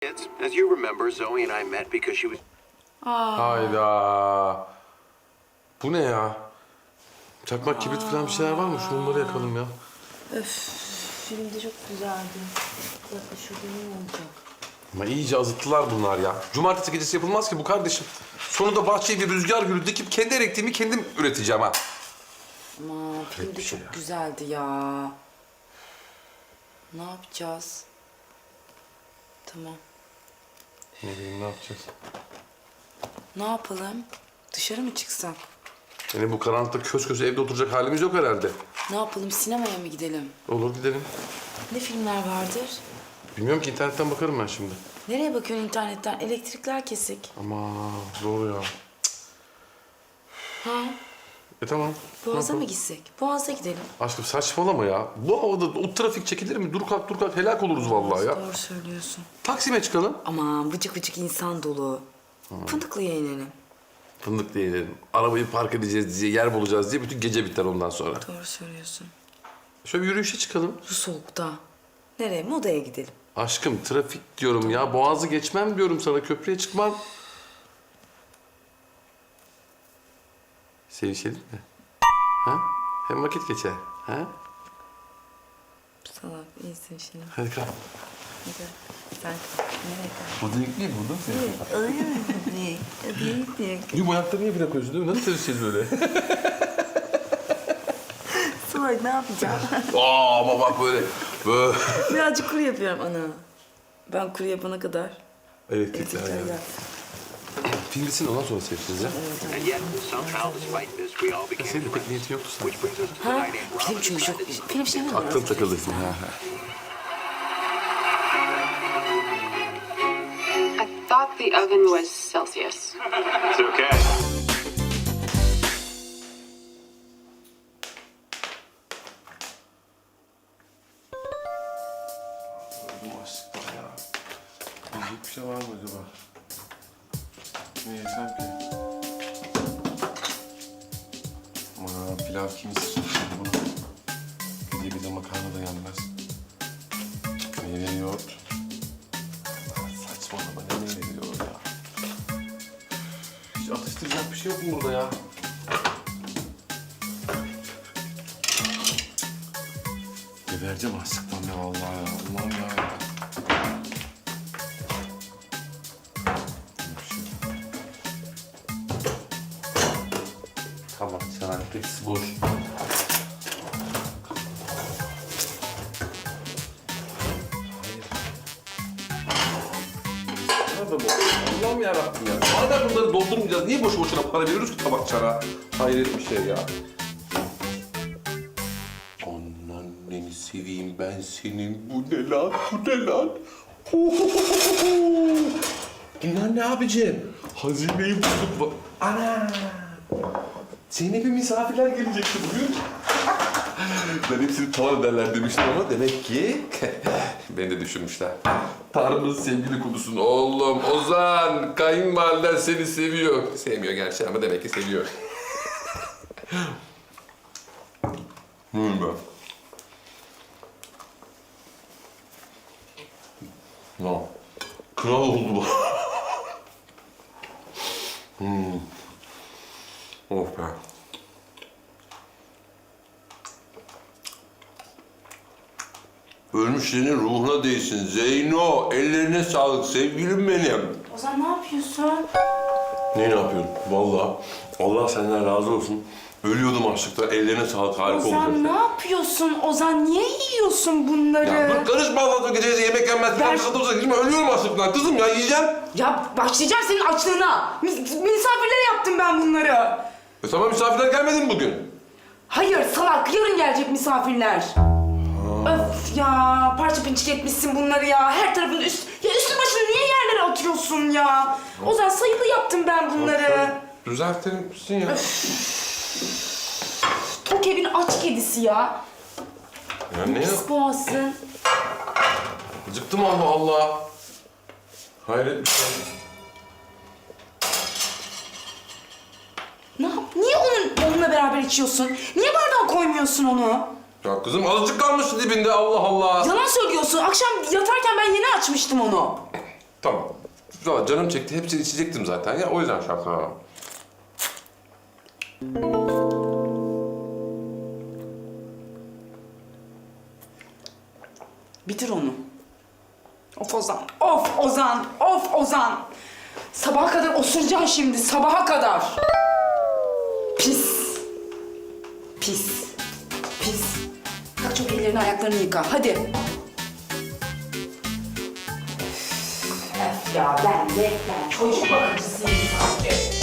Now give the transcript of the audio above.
Kids, as you remember, Zoe and I met because she was Hayda. Bu ne ya? Çakmak kibrit falan bir şeyler var mı? Şunları yakalım ya. Öf, film de çok güzeldi. Dakika şurada ne olacak? Ama iyice azıttılar bunlar ya. Cumartesi gecesi yapılmaz ki bu kardeşim. Sonunda bahçeye bir rüzgar gülü dikip kendi elektriğimi kendim üreteceğim ha. Aman film de şey çok ya. güzeldi ya. Ne yapacağız? Tamam. Ne bileyim ne yapacağız? Ne yapalım? Dışarı mı çıksak? Yani bu karanlıkta köz köz evde oturacak halimiz yok herhalde. Ne yapalım? Sinemaya mı gidelim? Olur gidelim. Ne filmler vardır? Bilmiyorum ki internetten bakarım ben şimdi. Nereye bakıyorsun internetten? Elektrikler kesik. Ama zor ya. Ha? E tamam. Boğaz'a mı gitsek? Boğaz'a gidelim. Aşkım saçmalama ya. Bu havada o trafik çekilir mi? Dur kalk dur kalk helak oluruz vallahi ya. Doğru söylüyorsun. Taksim'e çıkalım. Aman vıcık vıcık insan dolu. Fındıklı'ya inelim. Fındık diyelim. Arabayı park edeceğiz diye, yer bulacağız diye bütün gece biter ondan sonra. Doğru söylüyorsun. Şöyle bir yürüyüşe çıkalım. Bu soğukta. Nereye? Modaya gidelim. Aşkım trafik diyorum ya. Boğazı geçmem diyorum sana. Köprüye çıkmam. Sevişelim mi? Ha? Hem vakit geçer. Ha? Salak iyisin şimdi. Hadi kalk. Hadi. Sen nereye kalk? Bu değil mi? Bu da Öyle mi? Değil. Değil değil. Niye bu ayakları niye bırakıyorsun değil mi? Nasıl sevişeceğiz böyle? Salak ne yapacağım? Aa ama bak böyle. Böyle. Birazcık kuru yapıyorum ana. Ben kuru yapana kadar. Elektrikler ya. ya. Film bitsin ondan sonra sevişeceğiz ya. Began Senin de pek niyetin yoktu sanki. Ha? Film çünkü çok... Film şey mi? Aklım takıldı. Ha, ha. I thought the oven was Celsius. It's okay. Ya. Yiyecek bir şey var mı acaba? Ne yesem ki? Aman pilav kim ister bunu? Bir de bir de makarna da yenmez. Meyve yoğurt. Saçmalama ne meyve yoğurt ya? Hiç atıştıracak bir şey yok mu burada ya? Gebereceğim açlıktan ya vallahi ya. Allah'ım ya. Hepsi boş. Allah'ım yarabbim ya. Madem bunları doldurmayacağız, niye boşu boşuna para veriyoruz ki tabakçara? Hayret bir şey ya. Anneni seveyim ben senin. Bu ne lan? Bu ne lan? Bunlar ne abicim? Hazineyi bulduk. bu- Ana! Zeynep'e misafirler gelecekti bugün. ben hepsini tavan ederler demiştim ama demek ki beni de düşünmüşler. Tanrı'nın sevgili kudusun oğlum Ozan. Kayınvaliden seni seviyor. Sevmiyor gerçi ama demek ki seviyor. Hmm ben. No. Kral oldu bu. hmm. Oh be. Ölmüşlerin ruhuna değsin Zeyno. Ellerine sağlık sevgilim benim. Ozan ne yapıyorsun? Ne ne yapıyorsun? Vallahi Allah senden razı olsun. Ölüyordum açlıktan. Ellerine sağlık harika Ozan ne yapıyorsun? Ozan niye yiyorsun bunları? Ya dur karışma Allah'ın gecesi yemek yenmez. Ben Ben-. Ölüyorum açlıktan. Kızım ya yiyeceğim. Ya başlayacağım senin açlığına. Mis- misafirlere yaptım ben bunları. E tamam misafirler gelmedi mi bugün? Hayır salak yarın gelecek misafirler. Öf ya parça pinçik etmişsin bunları ya. Her tarafını üst... Ya üstü başını niye yerlere atıyorsun ya? Ozan sayılı yaptım ben bunları. Düzeltelim misin ya? Tok evin aç kedisi ya. Ya ne ya? Pis boğazsın. Acıktım Allah Allah. Hayret bir şey. Ne yap? Niye onun, onunla beraber içiyorsun? Niye bardağa koymuyorsun onu? Ya kızım azıcık kalmış dibinde Allah Allah. Yalan söylüyorsun. Akşam yatarken ben yeni açmıştım onu. Tamam. Valla canım çekti. Hepsini içecektim zaten ya. O yüzden şarkı. Bitir onu. Of Ozan, of Ozan, of Ozan. Sabaha kadar osuracaksın şimdi, sabaha kadar. Pis. Pis. Kalk çok ellerini ayaklarını yıka, hadi. Öf ya ben de ben çocuk bakıcısıyım.